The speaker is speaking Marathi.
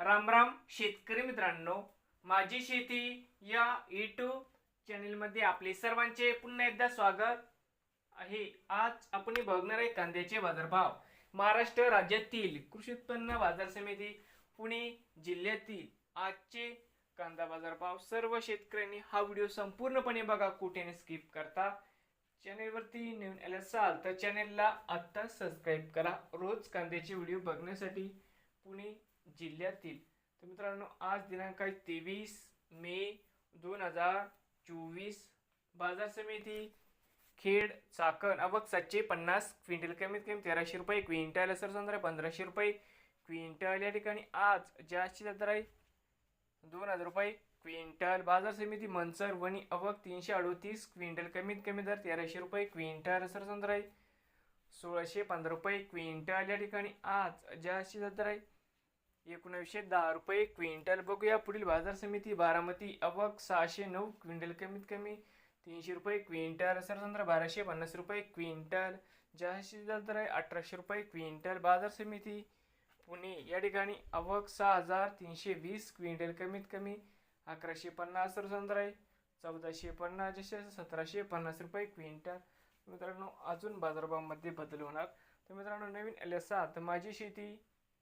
रामराम शेतकरी मित्रांनो. माझी शेती या यूट्यूब चॅनेलमध्ये आपले सर्वांचे पुन्हा एकदा स्वागत आहे. आज आपण बघणार आहे कांद्याचे बाजारभाव. महाराष्ट्र राज्यातील कृषी उत्पन्न बाजार समिती पुणे जिल्ह्यातील आजचे कांदा बाजारभाव. सर्व शेतकऱ्यांनी हा व्हिडिओ संपूर्णपणे बघा कुठेने स्किप करता. चॅनेलवरती नवीन आले असाल तर चॅनेलला आत्ता सबस्क्राईब करा. रोज कांद्याचे व्हिडिओ बघण्यासाठी पुणे जिल्ह्यातील. तर मित्रांनो आज दिनांक आहे तेवीस मे दोन हजार चोवीस. बाजार समिती खेड चाकण. अबक सातशे पन्नास क्विंटल कमीत कमी तेराशे रुपये क्विंटल सर संद्रा पंधराशे रुपये. क्विंटल या ठिकाणी आज जास्तीत दर आहे दोन हजार रुपये. क्विंटल बाजार समिती मनसर वणी अवक तीनशे अडोतीस क्विंटल कमीत कमी दर तेराशे रुपये क्विंटल सर संद्रा आहे सोळाशे पंधरा रुपये. क्विंटल या ठिकाणी आज जास्तीत दर आहे एकोणीसशे दहा रुपये क्विंटल. बघूया पुढील बाजार समिती बारामती अवक सहाशे नऊ क्विंटल कमीत कमी तीनशे रुपये क्विंटल. सरसंद्र बाराशे पन्नास रुपये क्विंटल. जास्तीत जास्त दर आहे अठराशे रुपये क्विंटल. बाजार समिती पुणे या ठिकाणी अवक सहा हजार तीनशे वीस क्विंटल कमीत कमी अकराशे पन्नास. सरसंद्र आहे चौदाशे पन्नास. जसे सतराशे पन्नास रुपये क्विंटल. मित्रांनो अजून बाजारभावामध्ये बदल होणार. तर मित्रांनो नवीन आले असाल माझी शेती